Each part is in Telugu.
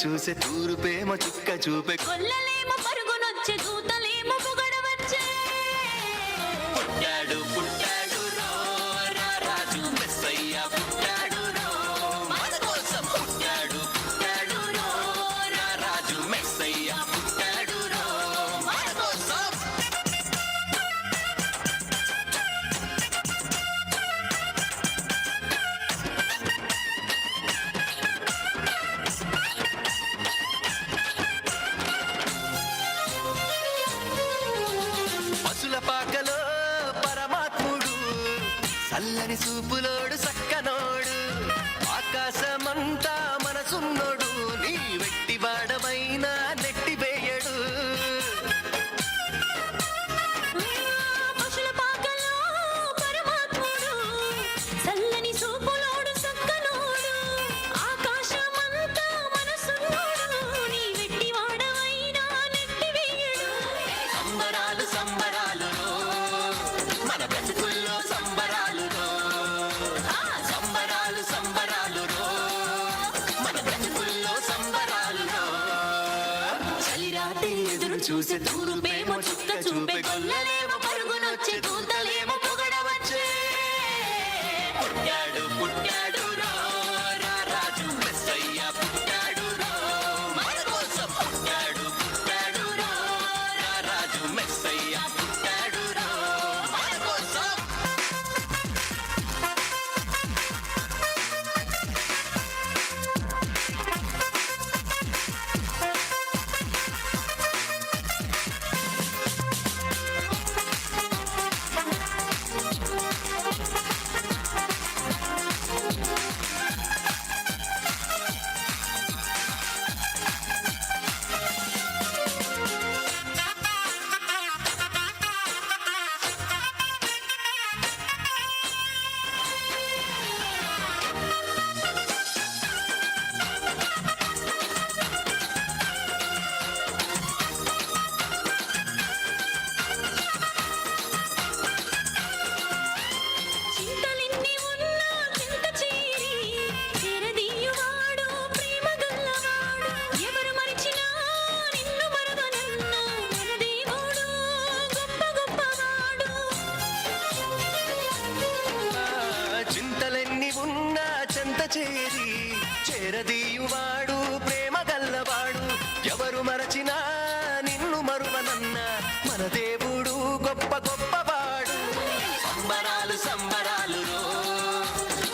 చూసే తూరు ప్రేమ చుక్క చూపే. కొల్లలేమో మనుషుల పాకలో పరమాత్ముడు. చల్లని చూపులోడు సక్కనోడు ఎదురు చూసే దూరమేమో చుక్క చూపే గొల్లలేమో పరుగునొచ్చే పొగడవచ్చే పుట్టాడు పుట్టాడు.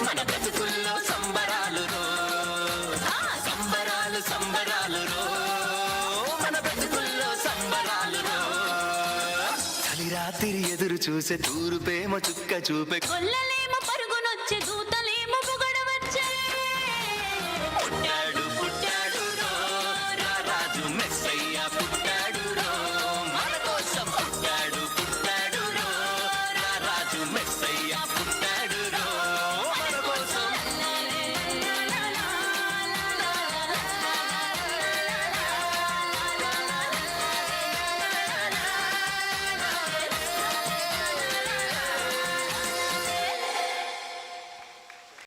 మన బతుకుల్లో సంబరాలు రో సంబరాలు సంబరాలు రో మన బతుకుల్లో సంబరాలు రో చలి రాత్రి ఎదురు చూసే తూరు ప్రేమ చుక్క చూపే కొల్లలే